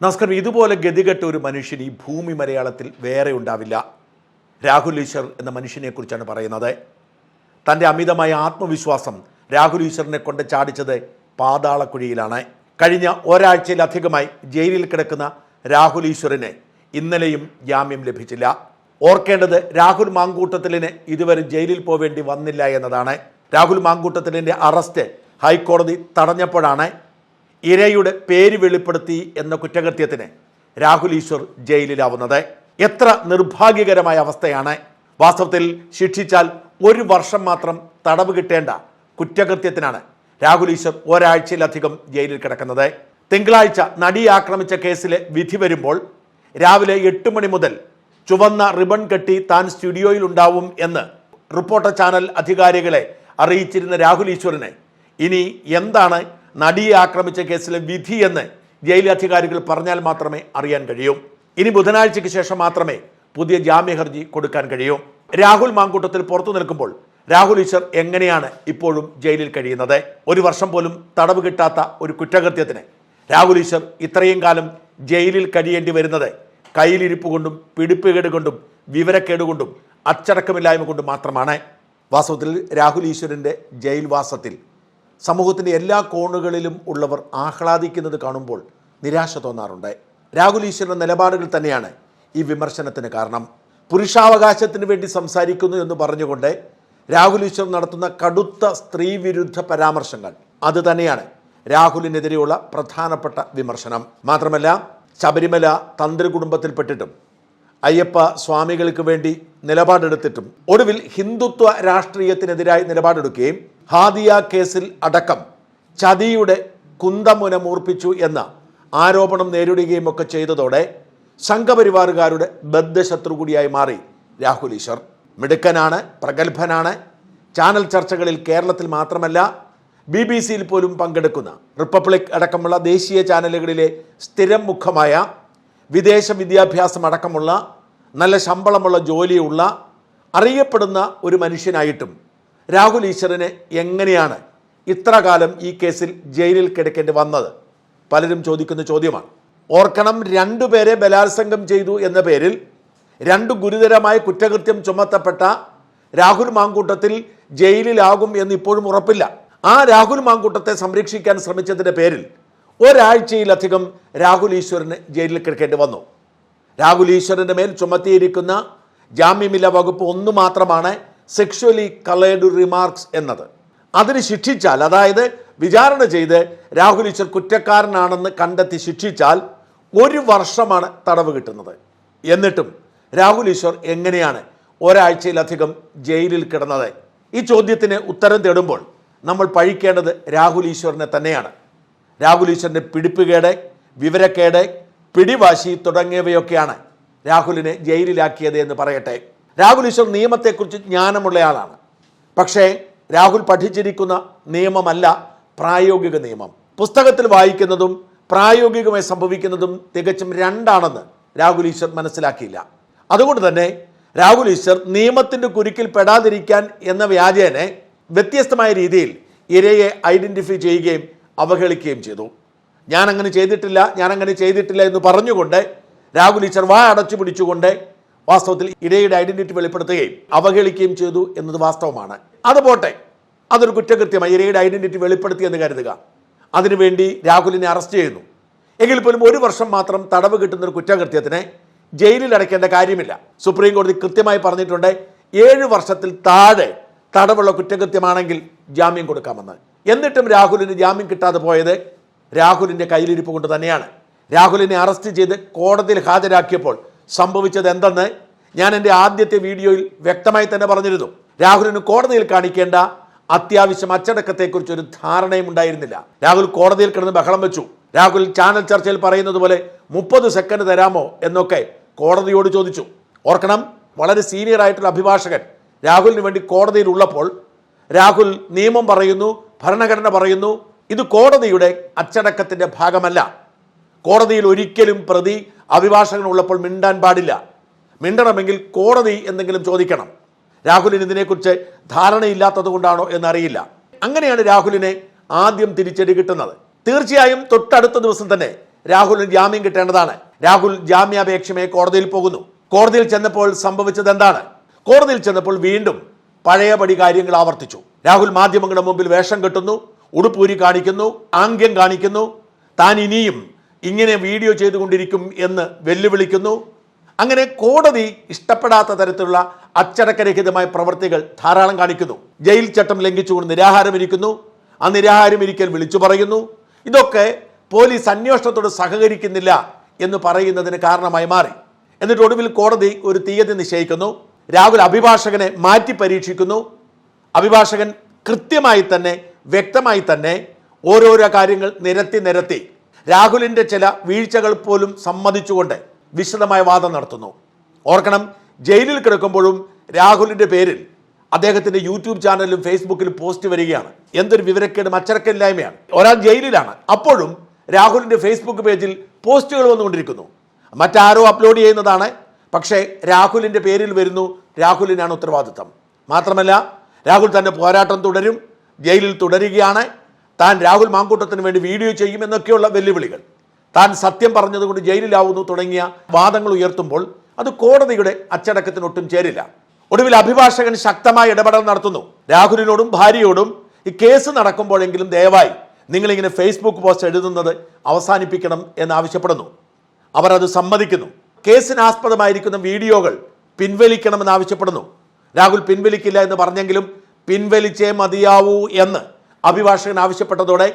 നമസ്കാരം ഇതുപോലെ ഗതികെട്ട ഒരു മനുഷ്യൻ ഈ ഭൂമി മലയാളത്തിൽ വേറെ ഉണ്ടാവില്ല. രാഹുൽ ഈശ്വർ എന്ന മനുഷ്യനെക്കുറിച്ചാണ് പറയുന്നത്. തന്റെ അമിതമായ ആത്മവിശ്വാസം രാഹുൽ ഈശ്വറിനെ കൊണ്ട് ചാടിച്ചത് പാതാളക്കുഴിയിലാണ്. കഴിഞ്ഞ ഒരാഴ്ചയിലധികമായി ജയിലിൽ കിടക്കുന്ന രാഹുൽ ഈശ്വറിന് ഇന്നലെയും ജാമ്യം ലഭിച്ചില്ല. ഓർക്കേണ്ടത് രാഹുൽ മാങ്കൂട്ടത്തിലിന് ഇതുവരെ ജയിലിൽ പോവേണ്ടി വന്നില്ല എന്നതാണ്. രാഹുൽ മാങ്കൂട്ടത്തിലിന്റെ അറസ്റ്റ് ഹൈക്കോടതി തടഞ്ഞപ്പോഴാണ് ഇരയുടെ പേര് വെളിപ്പെടുത്തി എന്ന കുറ്റകൃത്യത്തിന് രാഹുൽ ഈശ്വർ ജയിലിലാവുന്നത്. എത്ര നിർഭാഗ്യകരമായ അവസ്ഥയാണ്. വാസ്തവത്തിൽ ശിക്ഷിച്ചാൽ ഒരു വർഷം മാത്രം തടവ് കിട്ടേണ്ട കുറ്റകൃത്യത്തിനാണ് രാഹുൽ ഈശ്വർ ഒരാഴ്ചയിലധികം ജയിലിൽ കിടക്കുന്നത്. തിങ്കളാഴ്ച നടി ആക്രമിച്ച കേസിലെ വിധി വരുമ്പോൾ രാവിലെ എട്ട് മണി മുതൽ ചുവന്ന റിബൺ കെട്ടി താൻ സ്റ്റുഡിയോയിൽ ഉണ്ടാവും എന്ന് റിപ്പോർട്ടർ ചാനൽ അധികാരികളെ അറിയിച്ചിരുന്ന രാഹുൽ ഈശ്വറിനെ ഇനി എന്താണ് നടിയെ ആക്രമിച്ച കേസിലെ വിധി എന്ന് ജയിൽ അധികാരികൾ പറഞ്ഞാൽ മാത്രമേ അറിയാൻ കഴിയൂ. ഇനി ബുധനാഴ്ചയ്ക്ക് ശേഷം മാത്രമേ പുതിയ ജാമ്യ ഹർജി കൊടുക്കാൻ കഴിയൂ. രാഹുൽ മാങ്കൂട്ടത്തിൽ പുറത്തു നിൽക്കുമ്പോൾ രാഹുൽ ഈശ്വർ എങ്ങനെയാണ് ഇപ്പോഴും ജയിലിൽ കഴിയുന്നത്? ഒരു വർഷം പോലും തടവ് കിട്ടാത്ത ഒരു കുറ്റകൃത്യത്തിന് രാഹുൽ ഈശ്വർ ഇത്രയും കാലം ജയിലിൽ കഴിയേണ്ടി വരുന്നത് കയ്യിലിരിപ്പ് കൊണ്ടും പിടിപ്പുകേട് കൊണ്ടും വിവരക്കേട് കൊണ്ടും അച്ചടക്കമില്ലായ്മ കൊണ്ടും മാത്രമാണ്. വാസ്തവത്തിൽ രാഹുൽ ഈശ്വരന്റെ ജയിൽവാസത്തിൽ സമൂഹത്തിന്റെ എല്ലാ കോണുകളിലും ഉള്ളവർ ആഹ്ലാദിക്കുന്നത് കാണുമ്പോൾ നിരാശ തോന്നാറുണ്ട്. രാഹുൽ ഈശ്വരന്റെ നിലപാടുകൾ തന്നെയാണ് ഈ വിമർശനത്തിന് കാരണം. പുരുഷാവകാശത്തിന് വേണ്ടി സംസാരിക്കുന്നു എന്ന് പറഞ്ഞുകൊണ്ട് രാഹുൽ ഈശ്വർ നടത്തുന്ന കടുത്ത സ്ത്രീവിരുദ്ധ പരാമർശങ്ങൾ. അത് തന്നെയാണ് രാഹുലിനെതിരെയുള്ള പ്രധാനപ്പെട്ട വിമർശനം. മാത്രമല്ല ശബരിമല തന്ത്രി കുടുംബത്തിൽപ്പെട്ടിട്ടും അയ്യപ്പ സ്വാമികൾക്ക് വേണ്ടി നിലപാടെടുത്തിട്ടും ഒടുവിൽ ഹിന്ദുത്വ രാഷ്ട്രീയത്തിനെതിരായി നിലപാടെടുക്കുകയും ഹാദിയ കേസിൽ അടക്കം ചതിയുടെ കുന്തമുന മൂർപ്പിച്ചു എന്ന ആരോപണം നേരിടുകയും ഒക്കെ ചെയ്തതോടെ സംഘപരിവാറുകാരുടെ ബദ്ധശത്രു കൂടിയായി മാറി രാഹുൽ ഈശ്വർ. മിടുക്കനാണ് പ്രഗത്ഭനാണ്. ചാനൽ ചർച്ചകളിൽ കേരളത്തിൽ മാത്രമല്ല ബി ബി സിയിൽ പോലും പങ്കെടുക്കുന്ന റിപ്പബ്ലിക് അടക്കമുള്ള ദേശീയ ചാനലുകളിലെ സ്ഥിരം മുഖമായ വിദേശ വിദ്യാഭ്യാസം അടക്കമുള്ള നല്ല ശമ്പളമുള്ള ജോലിയുള്ള അറിയപ്പെടുന്ന ഒരു മനുഷ്യനായിട്ടും രാഹുൽ ഈശ്വറിന് എങ്ങനെയാണ് ഇത്ര കാലം ഈ കേസിൽ ജയിലിൽ കിടക്കേണ്ടി വന്നത്? പലരും ചോദിക്കുന്ന ചോദ്യമാണ്. ഓർക്കണം രണ്ടുപേരെ ബലാത്സംഗം ചെയ്തു എന്ന പേരിൽ രണ്ട് ഗുരുതരമായ കുറ്റകൃത്യം ചുമത്തപ്പെട്ട രാഹുൽ മാങ്കൂട്ടത്തിൽ ജയിലിലാകും എന്ന് ഇപ്പോഴും ഉറപ്പില്ല. ആ രാഹുൽ മാങ്കൂട്ടത്തെ സംരക്ഷിക്കാൻ ശ്രമിച്ചതിന്റെ പേരിൽ ഒരാഴ്ചയിലധികം രാഹുൽ ഈശ്വരന് ജയിലിൽ കിടക്കേണ്ടി വന്നു. രാഹുൽ ഈശ്വരന്റെ മേൽ ചുമത്തിയിരിക്കുന്ന ജാമ്യമില്ല വകുപ്പ് ഒന്ന് മാത്രമാണ് സെക്ഷുവലി കളേഡ് റിമാർക്സ് എന്നത്. അതിന് ശിക്ഷിച്ചാൽ അതായത് വിചാരണ ചെയ്ത് രാഹുൽ ഈശ്വർ കുറ്റക്കാരനാണെന്ന് കണ്ടെത്തി ശിക്ഷിച്ചാൽ ഒരു വർഷമാണ് തടവ് കിട്ടുന്നത്. എന്നിട്ടും രാഹുൽ ഈശ്വർ എങ്ങനെയാണ് ഒരാഴ്ചയിലധികം ജയിലിൽ കിടന്നത്? ഈ ചോദ്യത്തിന് ഉത്തരം തേടുമ്പോൾ നമ്മൾ പഴിക്കേണ്ടത് രാഹുൽ ഈശ്വറിനെ തന്നെയാണ്. രാഹുൽ ഈശ്വറിന്റെ പിടിപ്പുകേട് വിവരക്കേട് പിടിവാശി തുടങ്ങിയവയൊക്കെയാണ് രാഹുലിനെ ജയിലിലാക്കിയത് എന്ന് പറയട്ടെ. രാഹുൽ ഈശ്വർ നിയമത്തെക്കുറിച്ച് ജ്ഞാനമുള്ളയാളാണ് പക്ഷേ രാഹുൽ പഠിച്ചിരിക്കുന്ന നിയമമല്ല പ്രായോഗിക നിയമം. പുസ്തകത്തിൽ വായിക്കുന്നതും പ്രായോഗികമായി സംഭവിക്കുന്നതും തികച്ചും രണ്ടാണെന്ന് രാഹുൽ ഈശ്വർ മനസ്സിലാക്കിയില്ല. അതുകൊണ്ട് തന്നെ രാഹുൽ ഈശ്വർ നിയമത്തിന്റെ കുരുക്കിൽ പെടാതിരിക്കാൻ എന്ന വ്യാജേനെ വ്യത്യസ്തമായ രീതിയിൽ ഇരയെ ഐഡന്റിഫൈ ചെയ്യുകയും അവഹേളിക്കുകയും ചെയ്തു. ഞാൻ അങ്ങനെ ചെയ്തിട്ടില്ല ഞാൻ അങ്ങനെ ചെയ്തിട്ടില്ല എന്ന് പറഞ്ഞുകൊണ്ട് രാഹുൽ ഈശ്വർ വാ അടച്ചു പിടിച്ചുകൊണ്ട് വാസ്തവത്തിൽ ഇരയുടെ ഐഡന്റിറ്റി വെളിപ്പെടുത്തുകയും അവഹേളിക്കുകയും ചെയ്തു എന്നത് വാസ്തവമാണ്. അത് പോട്ടെ. അതൊരു കുറ്റകൃത്യമായി ഇരയുടെ ഐഡന്റിറ്റി വെളിപ്പെടുത്തി എന്ന് കരുതുക. അതിനുവേണ്ടി രാഹുലിനെ അറസ്റ്റ് ചെയ്യുന്നു. എങ്കിൽ പോലും ഒരു വർഷം മാത്രം തടവ് കിട്ടുന്ന ഒരു കുറ്റകൃത്യത്തിന് ജയിലിൽ അടയ്ക്കേണ്ട കാര്യമില്ല. സുപ്രീം കോടതി കൃത്യമായി പറഞ്ഞിട്ടുണ്ട് ഏഴ് വർഷത്തിൽ താഴെ തടവുള്ള കുറ്റകൃത്യമാണെങ്കിൽ ജാമ്യം കൊടുക്കാമെന്ന്. എന്നിട്ടും രാഹുലിന് ജാമ്യം കിട്ടാതെ പോയത് രാഹുലിന്റെ കയ്യിലിരിപ്പ് കൊണ്ട് തന്നെയാണ്. രാഹുലിനെ അറസ്റ്റ് ചെയ്ത് കോടതിയിൽ ഹാജരാക്കിയപ്പോൾ സംഭവിച്ചത് എന്തെന്ന് ഞാൻ എന്റെ ആദ്യത്തെ വീഡിയോയിൽ വ്യക്തമായി തന്നെ പറഞ്ഞിരുന്നു. രാഹുലിന് കോടതിയിൽ കാണിക്കേണ്ട അത്യാവശ്യം അച്ചടക്കത്തെക്കുറിച്ച് ഒരു ധാരണയും ഉണ്ടായിരുന്നില്ല. രാഹുൽ കോടതിയിൽ കിടന്ന് ബഹളം വെച്ചു. രാഹുൽ ചാനൽ ചർച്ചയിൽ പറയുന്നത് പോലെ മുപ്പത് സെക്കൻഡ് തരാമോ എന്നൊക്കെ കോടതിയോട് ചോദിച്ചു. ഓർക്കണം വളരെ സീനിയർ ആയിട്ടുള്ള അഭിഭാഷകൻ. രാഹുലിന് വേണ്ടി കോടതിയിൽ ഉള്ളപ്പോൾ രാഹുൽ നിയമം പറയുന്നു ഭരണഘടന പറയുന്നു. ഇത് കോടതിയുടെ അച്ചടക്കത്തിന്റെ ഭാഗമല്ല. കോടതിയിൽ ഒരിക്കലും പ്രതി അഭിഭാഷകൻ ഉള്ളപ്പോൾ മിണ്ടാൻ പാടില്ല. മിണ്ടണമെങ്കിൽ കോടതി എന്തെങ്കിലും ചോദിക്കണം. രാഹുലിന് ഇതിനെക്കുറിച്ച് ധാരണയില്ലാത്തത് കൊണ്ടാണോ എന്നറിയില്ല. അങ്ങനെയാണ് രാഹുലിനെ ആദ്യം തിരിച്ചടി കിട്ടുന്നത്. തീർച്ചയായും തൊട്ടടുത്ത ദിവസം തന്നെ രാഹുലിന് ജാമ്യം കിട്ടേണ്ടതാണ്. രാഹുൽ ജാമ്യാപേക്ഷയുമായി കോടതിയിൽ പോകുന്നു. കോടതിയിൽ ചെന്നപ്പോൾ സംഭവിച്ചത് എന്താണ് കോടതിയിൽ ചെന്നപ്പോൾ വീണ്ടും പഴയപടി കാര്യങ്ങൾ ആവർത്തിച്ചു. രാഹുൽ മാധ്യമങ്ങളുടെ മുമ്പിൽ വേഷം കെട്ടുന്നു ഉടുപ്പൂരി കാണിക്കുന്നു ആംഗ്യം കാണിക്കുന്നു. താൻ ഇനിയും ഇങ്ങനെ വീഡിയോ ചെയ്തുകൊണ്ടിരിക്കും എന്ന് വെല്ലുവിളിക്കുന്നു. അങ്ങനെ കോടതി ഇഷ്ടപ്പെടാത്ത തരത്തിലുള്ള അച്ചടക്കരഹിതമായ പ്രവൃത്തികൾ ധാരാളം കാണിക്കുന്നു. ജയിൽ ചട്ടം ലംഘിച്ചുകൊണ്ട് നിരാഹാരം ഇരിക്കുന്നു ആ നിരാഹാരം ഇരിക്കൽ വിളിച്ചു പറയുന്നു. ഇതൊക്കെ പോലീസ് അന്വേഷണത്തോട് സഹകരിക്കുന്നില്ല എന്ന് പറയുന്നതിന് കാരണമായി മാറി. എന്നിട്ട് ഒടുവിൽ കോടതി ഒരു തീയതി നിശ്ചയിക്കുന്നു. രാഹുൽ അഭിഭാഷകനെ മാറ്റി പരീക്ഷിക്കുന്നു. അഭിഭാഷകൻ കൃത്യമായി തന്നെ വ്യക്തമായി തന്നെ ഓരോരോ കാര്യങ്ങൾ നിരത്തി നിരത്തി. രാഹുലിന്റെ ചില വീഴ്ചകൾ പോലും സമ്മതിച്ചുകൊണ്ട് വിശദമായ വാദം നടത്തുന്നു. ഓർക്കണം ജയിലിൽ കിടക്കുമ്പോഴും രാഹുലിന്റെ പേരിൽ അദ്ദേഹത്തിന്റെ യൂട്യൂബ് ചാനലിലും ഫേസ്ബുക്കിലും പോസ്റ്റ് വരികയാണ്. എന്തൊരു വിവരക്കേടും അച്ചടക്കമില്ലായ്മയാണ്. ഒരാൾ ജയിലിലാണ്. അപ്പോഴും രാഹുലിന്റെ ഫേസ്ബുക്ക് പേജിൽ പോസ്റ്റുകൾ വന്നുകൊണ്ടിരിക്കുന്നു. മറ്റാരോ അപ്ലോഡ് ചെയ്യുന്നതാണ്. പക്ഷേ രാഹുലിന്റെ പേരിൽ വരുന്നു രാഹുലിനാണ് ഉത്തരവാദിത്തം. മാത്രമല്ല രാഹുൽ തന്റെ പോരാട്ടം തുടരും ജയിലിൽ തുടരുകയാണ്. താൻ രാഹുൽ മാങ്കൂട്ടത്തിന് വേണ്ടി വീഡിയോ ചെയ്യും എന്നൊക്കെയുള്ള വെല്ലുവിളികൾ. താൻ സത്യം പറഞ്ഞതുകൊണ്ട് ജയിലിലാവുന്നു തുടങ്ങിയ വാദങ്ങൾ ഉയർത്തുമ്പോൾ അത് കോടതിയുടെ അച്ചടക്കത്തിനൊട്ടും ചേരില്ല. ഒടുവിൽ അഭിഭാഷകൻ ശക്തമായ ഇടപെടൽ നടത്തുന്നു. രാഹുലിനോടും ഭാര്യയോടും ഈ കേസ് നടക്കുമ്പോഴെങ്കിലും ദയവായി നിങ്ങളിങ്ങനെ ഫേസ്ബുക്ക് പോസ്റ്റ് എഴുതുന്നത് അവസാനിപ്പിക്കണം എന്നാവശ്യപ്പെടുന്നു അവർ അത് സമ്മതിക്കുന്നു. കേസിനാസ്പദമായിരിക്കുന്ന വീഡിയോകൾ പിൻവലിക്കണമെന്ന് ആവശ്യപ്പെടുന്നു. രാഹുൽ പിൻവലിക്കില്ല എന്ന് പറഞ്ഞെങ്കിലും പിൻവലിച്ചേ മതിയാവൂ എന്ന് അഭിഭാഷകൻ ആവശ്യപ്പെട്ടതോടെ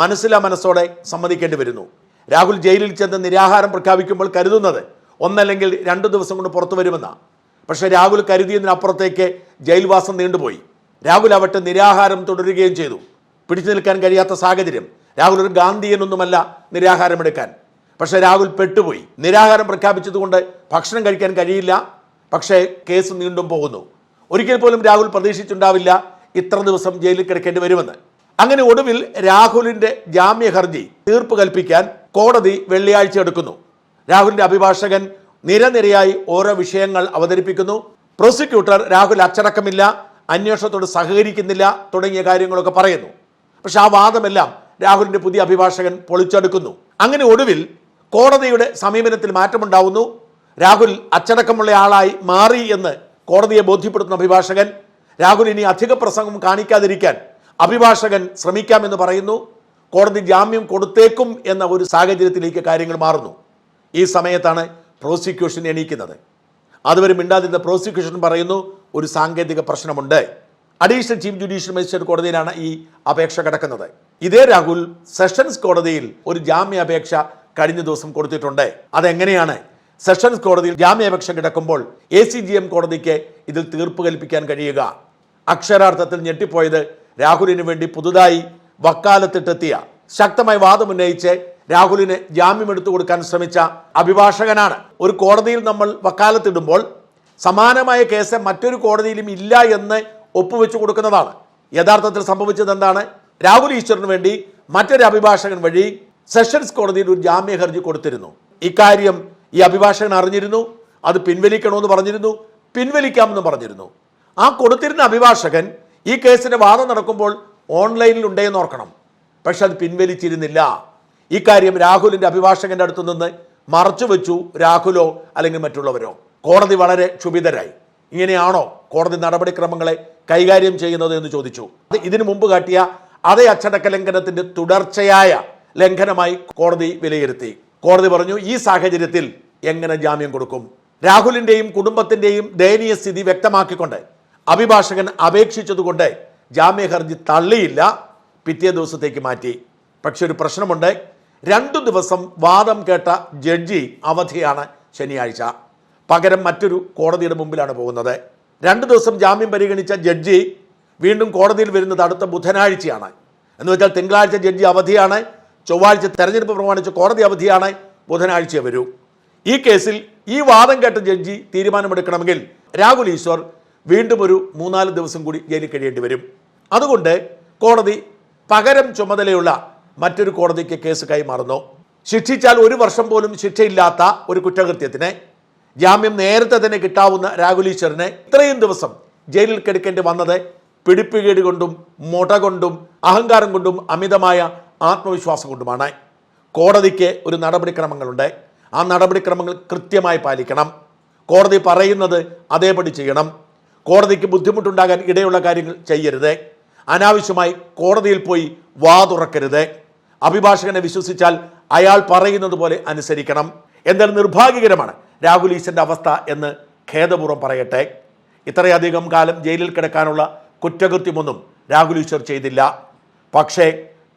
മനസ്സിലാ മനസ്സോടെ സമ്മതിക്കേണ്ടി വരുന്നു. രാഹുൽ ജയിലിൽ ചെന്ന് നിരാഹാരം പ്രഖ്യാപിക്കുമ്പോൾ കരുതുന്നത് ഒന്നല്ലെങ്കിൽ രണ്ട് ദിവസം കൊണ്ട് പുറത്തു വരുമെന്നാണ് പക്ഷേ രാഹുൽ കരുതിയതിനപ്പുറത്തേക്ക് ജയിൽവാസം നീണ്ടുപോയി. രാഹുൽ ആവട്ടെ നിരാഹാരം തുടരുകയും ചെയ്തു. പിടിച്ചു നിൽക്കാൻ കഴിയാത്ത സാഹചര്യം. രാഹുൽ ഒരു ഗാന്ധിയനൊന്നുമല്ല നിരാഹാരമെടുക്കാൻ. പക്ഷേ രാഹുൽ പെട്ടുപോയി. നിരാഹാരം പ്രഖ്യാപിച്ചതുകൊണ്ട് ഭക്ഷണം കഴിക്കാൻ കഴിയില്ല. പക്ഷേ കേസ് നീണ്ടും പോകുന്നു. ഒരിക്കൽ പോലും രാഹുൽ പ്രതീക്ഷിച്ചുണ്ടാവില്ല ഇത്ര ദിവസം ജയിലിൽ കിടക്കേണ്ടി വരുമെന്ന്. അങ്ങനെ ഒടുവിൽ രാഹുലിന്റെ ജാമ്യ ഹർജി തീർപ്പ് കൽപ്പിക്കാൻ കോടതി വെള്ളിയാഴ്ച എടുക്കുന്നു. രാഹുലിന്റെ അഭിഭാഷകൻ നിരനിരയായി ഓരോ വിഷയങ്ങൾ അവതരിപ്പിക്കുന്നു. പ്രോസിക്യൂട്ടർ രാഹുൽ അച്ചടക്കമില്ല അന്വേഷണത്തോട് സഹകരിക്കുന്നില്ല തുടങ്ങിയ കാര്യങ്ങളൊക്കെ പറയുന്നു. പക്ഷെ ആ വാദമെല്ലാം രാഹുലിന്റെ പുതിയ അഭിഭാഷകൻ പൊളിച്ചെടുക്കുന്നു. അങ്ങനെ ഒടുവിൽ കോടതിയുടെ സമീപനത്തിൽ മാറ്റമുണ്ടാവുന്നു. രാഹുൽ അച്ചടക്കമുള്ള ആളായി മാറി എന്ന് കോടതിയെ ബോധ്യപ്പെടുത്തുന്ന അഭിഭാഷകൻ രാഹുൽ ഇനി അധിക പ്രസംഗം കാണിക്കാതിരിക്കാൻ അഭിഭാഷകൻ ശ്രമിക്കാമെന്ന് പറയുന്നു. കോടതി ജാമ്യം കൊടുത്തേക്കും എന്ന ഒരു സാഹചര്യത്തിലേക്ക് കാര്യങ്ങൾ മാറുന്നു. ഈ സമയത്താണ് പ്രോസിക്യൂഷൻ എണീക്കുന്നത്. അതുവരെ മിണ്ടാതിരുന്ന പ്രോസിക്യൂഷൻ പറയുന്നു ഒരു സാങ്കേതിക പ്രശ്നമുണ്ട്. അഡീഷണൽ ചീഫ് ജുഡീഷ്യൽ മജിസ്ട്രേറ്റ് കോടതിയിലാണ് ഈ അപേക്ഷ കിടക്കുന്നത്. ഇതേ രാഹുൽ സെഷൻസ് കോടതിയിൽ ഒരു ജാമ്യാപേക്ഷ കഴിഞ്ഞ ദിവസം കൊടുത്തിട്ടുണ്ട്. അതെങ്ങനെയാണ്? സെഷൻസ് കോടതിയിൽ ജാമ്യാപേക്ഷ കിടക്കുമ്പോൾ എ സി ജി എം കോടതിക്ക് ഇതിൽ തീർപ്പ് കൽപ്പിക്കാൻ കഴിയുക. അക്ഷരാർത്ഥത്തിൽ ഞെട്ടിപ്പോയത് രാഹുലിന് വേണ്ടി പുതുതായി വക്കാലത്തിട്ടെത്തിയ ശക്തമായ വാദമുന്നയിച്ച് രാഹുലിന് ജാമ്യം എടുത്തു കൊടുക്കാൻ ശ്രമിച്ച അഭിഭാഷകനാണ്. ഒരു കോടതിയിൽ നമ്മൾ വക്കാലത്തിടുമ്പോൾ സമാനമായ കേസ് മറ്റൊരു കോടതിയിലും ഇല്ല എന്ന് ഒപ്പുവെച്ചു കൊടുക്കുന്നതാണ്. യഥാർത്ഥത്തിൽ സംഭവിച്ചത് എന്താണ്? രാഹുൽ ഈശ്വറിന് വേണ്ടി മറ്റൊരു അഭിഭാഷകൻ വഴി സെഷൻസ് കോടതിയിൽ ഒരു ജാമ്യ ഹർജി കൊടുത്തിരുന്നു. ഇക്കാര്യം ഈ അഭിഭാഷകൻ അറിഞ്ഞിരുന്നു അത് പിൻവലിക്കണമെന്ന് പറഞ്ഞിരുന്നു പിൻവലിക്കാമെന്ന് പറഞ്ഞിരുന്നു. ആ കൊടുത്തിരുന്ന അഭിഭാഷകൻ ഈ കേസിന്റെ വാദം നടക്കുമ്പോൾ ഓൺലൈനിൽ ഉണ്ടെന്ന് ഓർക്കണം. പക്ഷെ അത് പിൻവലിച്ചിരുന്നില്ല. ഇക്കാര്യം രാഹുലിന്റെ അഭിഭാഷകന്റെ അടുത്തു നിന്ന് മറച്ചു വെച്ചു രാഹുലോ അല്ലെങ്കിൽ മറ്റുള്ളവരോ. കോടതി വളരെ ക്ഷുഭിതരായി. ഇങ്ങനെയാണോ കോടതി നടപടിക്രമങ്ങളെ കൈകാര്യം ചെയ്യുന്നത് എന്ന് ചോദിച്ചു. അത് ഇതിനു മുമ്പ് കാട്ടിയ അതേ അച്ചടക്ക ലംഘനത്തിന്റെ തുടർച്ചയായ ലംഘനമായി കോടതി വിലയിരുത്തി. കോടതി പറഞ്ഞു ഈ സാഹചര്യത്തിൽ എങ്ങനെ ജാമ്യം കൊടുക്കും? രാഹുലിന്റെയും കുടുംബത്തിന്റെയും ദയനീയ സ്ഥിതി വ്യക്തമാക്കിക്കൊണ്ട് അഭിഭാഷകൻ അപേക്ഷിച്ചതുകൊണ്ട് ജാമ്യ ഹർജി തള്ളിയില്ല. പിറ്റേ ദിവസത്തേക്ക് മാറ്റി. പക്ഷെ ഒരു പ്രശ്നമുണ്ട്. രണ്ടു ദിവസം വാദം കേട്ട ജഡ്ജി അവധിയാണ് ശനിയാഴ്ച. പകരം മറ്റൊരു കോടതിയുടെ മുമ്പിലാണ് പോകുന്നത്. രണ്ടു ദിവസം ജാമ്യം പരിഗണിച്ച ജഡ്ജി വീണ്ടും കോടതിയിൽ വരുന്നത് അടുത്ത ബുധനാഴ്ചയാണ്. എന്ന് വെച്ചാൽ തിങ്കളാഴ്ച ജഡ്ജി അവധിയാണ്. ചൊവ്വാഴ്ച തെരഞ്ഞെടുപ്പ് പ്രമാണിച്ച് കോടതി അവധിയാണ്. ബുധനാഴ്ച വരൂ. ഈ കേസിൽ ഈ വാദം കേട്ട ജഡ്ജി തീരുമാനമെടുക്കണമെങ്കിൽ രാഹുൽ ഈശ്വർ വീണ്ടും ഒരു മൂന്നാൽ ദിവസം കൂടി ജയിലിൽ കഴിയേണ്ടി വരും. അതുകൊണ്ട് കോടതി പകരം ചുമതലയുള്ള മറ്റൊരു കോടതിക്ക് കേസ് കൈമാറുന്നു. ശിക്ഷിച്ചാൽ ഒരു വർഷം പോലും ശിക്ഷയില്ലാത്ത ഒരു കുറ്റകൃത്യത്തിന് ജാമ്യം നേരത്തെ തന്നെ കിട്ടാവുന്ന രാഹുൽ ഈശ്വറിനെ ഇത്രയും ദിവസം ജയിലിൽ കിടക്കേണ്ടി വന്നത് പിടിപ്പുകേട് കൊണ്ടും മുട കൊണ്ടും അഹങ്കാരം കൊണ്ടും അമിതമായ ആത്മവിശ്വാസം കൊണ്ടുമാണ്. കോടതിക്ക് ഒരു നടപടിക്രമങ്ങളുണ്ട്. ആ നടപടിക്രമങ്ങൾ കൃത്യമായി പാലിക്കണം. കോടതി പറയുന്നത് അതേപടി ചെയ്യണം. കോടതിക്ക് ബുദ്ധിമുട്ടുണ്ടാകാൻ ഇടയുള്ള കാര്യങ്ങൾ ചെയ്യരുത്. അനാവശ്യമായി കോടതിയിൽ പോയി വാതുറക്കരുത്. അഭിഭാഷകനെ വിശ്വസിച്ചാൽ അയാൾ പറയുന്നത് പോലെ അനുസരിക്കണം. എന്നാൽ നിർഭാഗ്യകരമാണ് രാഹുൽ ഈശ്വരന്റെ അവസ്ഥ എന്ന് ഖേദപൂർവം പറയട്ടെ. ഇത്രയധികം കാലം ജയിലിൽ കിടക്കാനുള്ള കുറ്റകൃത്യമൊന്നും രാഹുൽ ഈശ്വർ ചെയ്തില്ല. പക്ഷേ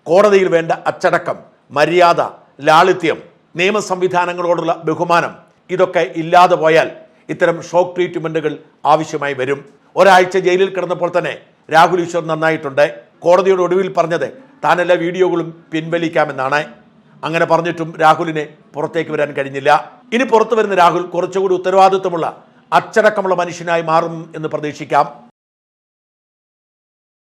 കോടതിയിൽ വേണ്ട അച്ചടക്കം മര്യാദ ലാളിത്യം നിയമ സംവിധാനങ്ങളോടുള്ള ബഹുമാനം ഇതൊക്കെ ഇല്ലാതെ പോയാൽ ഇത്തരം ഷോക്ക് ട്രീറ്റ്മെന്റുകൾ ആവശ്യമായി വരും. ഒരാഴ്ച ജയിലിൽ കിടന്നപ്പോൾ തന്നെ രാഹുൽ ഈശ്വർ നന്നായിട്ടുണ്ട്. കോടതിയുടെ ഒടുവിൽ പറഞ്ഞത് താനെല്ലാ വീഡിയോകളും പിൻവലിക്കാമെന്നാണ്. അങ്ങനെ പറഞ്ഞിട്ടും രാഹുലിനെ പുറത്തേക്ക് വരാൻ കഴിഞ്ഞില്ല. ഇനി പുറത്തു വരുന്ന രാഹുൽ കുറച്ചുകൂടി ഉത്തരവാദിത്വമുള്ള അച്ചടക്കമുള്ള മനുഷ്യനായി മാറും എന്ന് പ്രതീക്ഷിക്കാം.